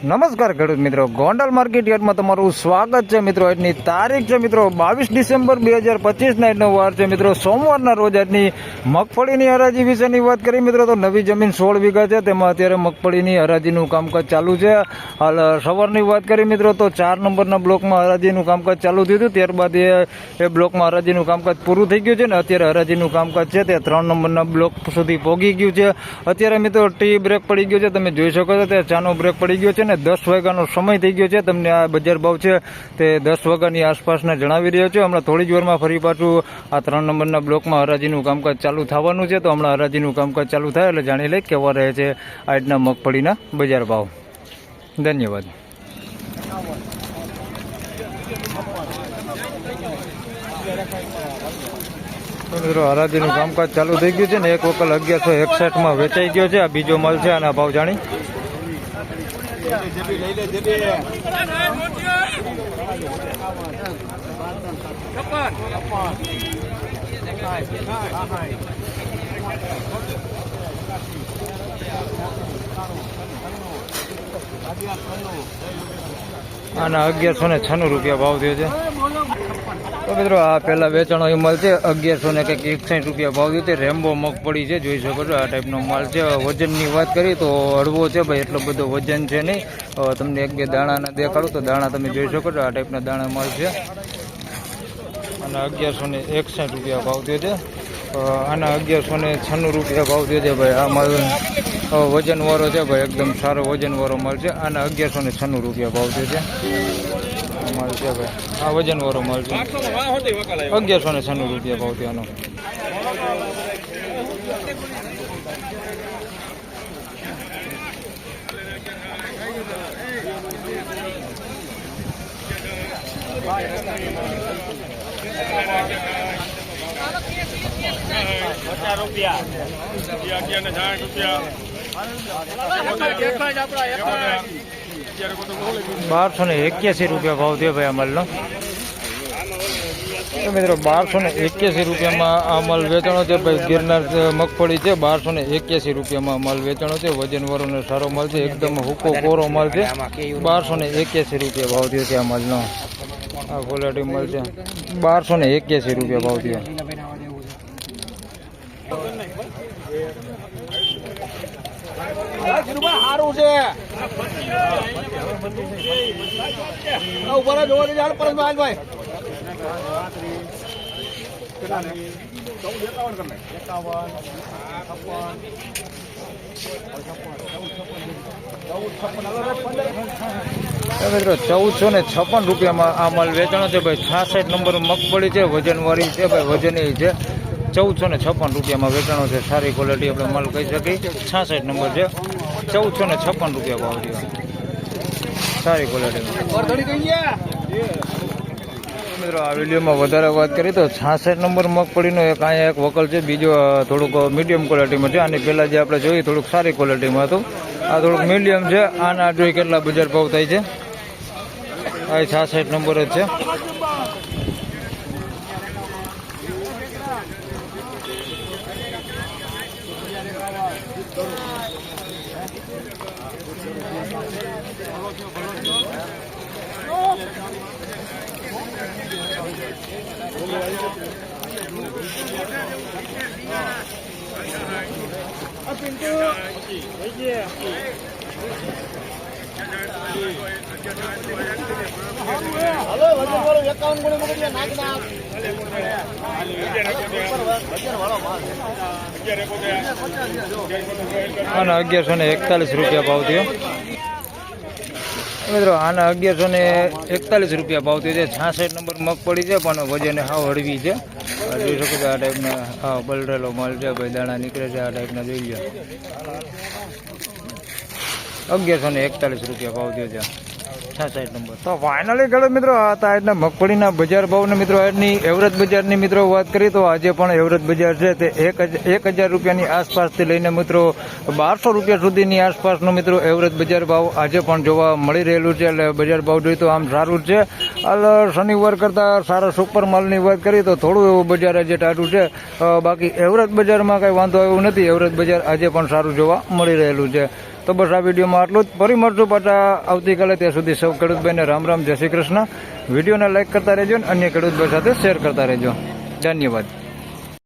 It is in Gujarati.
નમસ્કાર ખેડૂત મિત્રો. ગોંડલ માર્કેટ યાર્ડમાં તમારું સ્વાગત છે મિત્રો. આજની તારીખ છે મિત્રો બાવીસ ડિસેમ્બર બે હજાર પચીસના આજનો વાર છે મિત્રો. સોમવારના રોજ આજની મગફળીની હરાજી વિશેની વાત કરી મિત્રો, તો નવી જમીન સોળ વીઘા છે. તેમાં અત્યારે મગફળીની હરાજીનું કામકાજ ચાલુ છે. હાલ સવારની વાત કરી મિત્રો, તો ચાર નંબરના બ્લોકમાં હરાજીનું કામકાજ ચાલુ થયું હતું. ત્યારબાદ એ એ બ્લોકમાં હરાજીનું કામકાજ પૂરું થઈ ગયું છે ને અત્યારે હરાજીનું કામકાજ છે તે ત્રણ નંબરના બ્લોક સુધી પહોંચી ગયું છે. અત્યારે મિત્રો ટી બ્રેક પડી ગયો છે. તમે જોઈ શકો છો, તે ચાનો બ્રેક પડી ગયો છે ને દસ વાગ્યાનો સમય થઈ ગયો છે. તમને આ બજાર ભાવ છે તે દસ વાગ્યાની આસપાસના જણાવી રહ્યો છે. હમણાં થોડી જ વારમાં ફરી પાછું આ ત્રણ નંબરના બ્લોકમાં હરાજીનું કામકાજ ચાલુ થવાનું છે. તો હમણાં હરાજીનું કામકાજ ચાલુ થાય એટલે જાણી લઈ કેવા રહે છે આજના મગફળીના બજાર ભાવ. ધન્યવાદ. મિત્રો, હરાજીનું કામકાજ ચાલુ થઈ ગયું છે ને એક વકલ અગિયારસો એકસઠમાં વેચાઈ ગયો છે. આ બીજો માલ છે, આના ભાવ જાણી. આના અગિયારસો ને છન્નું રૂપિયા ભાવ થયો છે. મિત્રો, આ પહેલાં વેચાણો એ માલ છે, અગિયારસો ને કંઈક એકસાઠ રૂપિયા ભાવ છે રેમ્બો મગફળી છે, જોઈ શકો છો આ ટાઈપનો માલ છે. વજનની વાત કરી તો હળવો છે ભાઈ, એટલો બધો વજન છે નહીં. તમને એક બે દાણાના દેખાડું તો દાણા તમે જોઈ શકો છો, આ ટાઈપના દાણા માલ છે. અને અગિયારસો ને એકસાઠ રૂપિયા ભાવ થયો છે. આના અગિયારસો ને છન્નું રૂપિયા ભાવ થયો છે ભાઈ, આ માલ. વજનવાળો છે ભાઈ, એકદમ સારો વજનવાળો માલ છે. આના અગિયારસો ને છન્નું રૂપિયા ભાવ થયો છે. માલ છે ભાઈ. આ વજનવાળો માલ છે. અગિયારસો ને છન્નું રૂપિયા ભાવ થયો આનો. બારસો ને એક્યાસી રૂપિયા ભાવ થયો ભાઈ આ માલનો તો મિત્રો, બારસો ને એક્યાસી રૂપિયામાં આ માલ વેચાણો છે. ભાઈ, ગિરનાર મગફળી છે. બારસો ને એક્યાસી રૂપિયામાં માલ વેચાણો છે. વજન વરોને સારો માલ છે. એકદમ હુકો કોરો માલ છે. બારસો ને એક્યાસી રૂપિયા ભાવ થયો છે આ માલનો આ ક્વોલિટી માલ છે. બારસો ને એક્યાસી રૂપિયા ભાવ થયો. સારું છે. ઉપર મિત્રો, ચૌદસો ને છપ્પન રૂપિયામાં આ માલ વેચાણો છે ભાઈ. છાસઠ નંબર મગફળી છે વજનવાળી છે ભાઈ વજની છે ચૌદસો ને છપ્પન રૂપિયામાં વેચાણો છે. સારી ક્વોલિટી આપણે માલ કહી શકીએ. છાસઠ નંબર છે. ચૌદસો ને છપ્પન રૂપિયા ભાવ રહ્યો સારી ક્વોલિટી આ વિડીયોમાં વધારે વાત કરી તો છાસઠ નંબર મગફળીનો એક અહીંયા એક વકલ છે, બીજો થોડુંક મીડિયમ ક્વોલિટીમાં છે, આની પહેલાં જે આપણે જોઈએ થોડુંક સારી ક્વોલિટીમાં હતું. આ થોડુંક મીડિયમ છે, આના જોઈએ કેટલા બજાર ભાવ થાય છે? આ છાસઠ નંબર જ છે. હલો વજન અગિયારસો ને એકતાલીસ રૂપિયા ભાવ થયો. મિત્રો, આના અગિયારસો ને એકતાલીસ રૂપિયા ભાવ થયો છે. છાસઠ નંબર મગફળી છે, પણ વજન હાવ હળવી છે. જોઈ શકો છો આ ટાઈપના હા પલટેલો માલ છે, ભાઈ દાણા નીકળે છે, આ ટાઈપના જોઈ લો અગિયારસો ને એકતાલીસ રૂપિયા ભાવ થયો છે. છાસઠ નંબર. તો ફાઇનલી ખેડૂત મિત્રો હતા આજના મગફળીના બજાર ભાવને મિત્રો, આજની એવરેજ બજારની મિત્રો વાત કરી તો આજે પણ એવરેજ બજાર છે તે એક હજાર રૂપિયાની આસપાસથી લઈને મિત્રો બારસો રૂપિયા સુધીની આસપાસનો મિત્રો એવરેજ બજાર ભાવ આજે પણ જોવા મળી રહેલું છે. એટલે બજાર ભાવ જોઈએ તો આમ સારું છે. હાલ શનિવાર કરતાં સારા સુપર માલની વાત કરીએ તો થોડું એવું બજાર આજે ટાઢું છે. બાકી એવરેજ બજારમાં કાંઈ વાંધો આવ્યો નથી. એવરેજ બજાર આજે પણ સારું જોવા મળી રહેલું છે. તો બસ આ વિડીયોમાં આટલું જ. ફરી મળશું પાછા આવતીકાલે. ત્યાં સુધી સૌ ખેડૂતભાઈને રામ રામ, જય શ્રી કૃષ્ણ. વિડીયોને લાઇક કરતા રહેજો અને અન્ય ખેડૂતભાઈ સાથે શેર કરતા રહેજો. ધન્યવાદ.